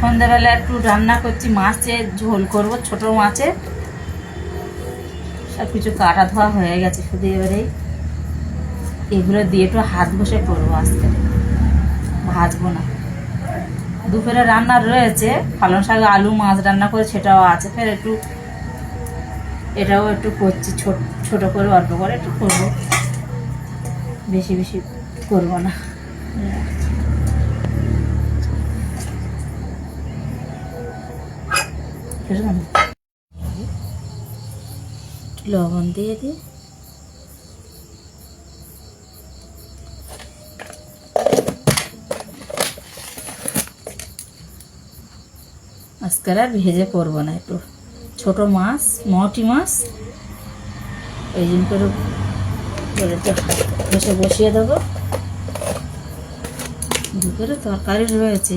সন্ধ্যাবেলা একটু রান্না করছি মাছের ঝোল করব, ছোট মাছের সব কিছু কাটা ধোয়া হয়ে গেছে শুধু এবারে এগুলো দিয়ে একটু হাত ঘষে করব আজকে। ভাজবো না। দুপুরে রান্না রয়েছে, পালং শাক, আলু, মাছ রান্না করে সেটাও আছে। ফের একটু এটাও একটু করছি, ছোট ছোট করে, অল্প করে একটু করব। বেশি বেশি করব না। লবণ দিয়ে দিই। আর ভেজে করব না একটু। ছোট মাছ, মটি মাছ, এই জন্য করে করে বসিয়ে দেবো। দুপুরে তরকারি রয়েছে।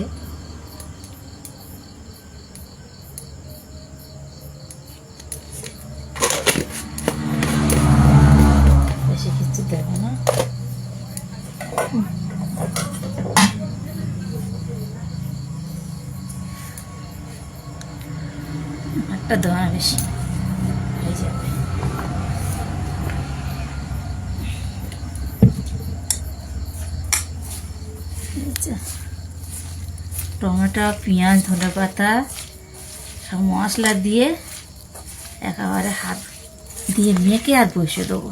একটা দেওয়া বেশি। হয়ে যাবে। টমেটো, পেঁয়াজ ধনে পাতা সব মশলা দিয়ে একেবারে হাত দিয়ে মেখে আর বসে দেবো।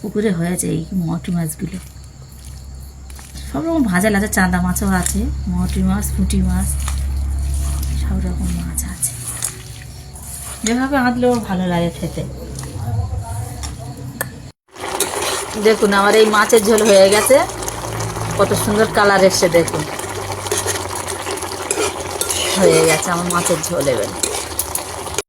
পুকুরে হয়েছে এই মটি মাছগুলো। সব রকম ভাজা আছে চাঁদা মাছও আছে মটি মাছ, পুঁটি মাছ। সব রকম মাছ আছে। যেভাবে আঁতলেও ভালো লাগে খেতে। দেখুন, আমার এই মাছের ঝোল হয়ে গেছে। কত সুন্দর কালার এসছে, দেখুন। হয়ে গেছে আমার মাছের ঝোল এবার।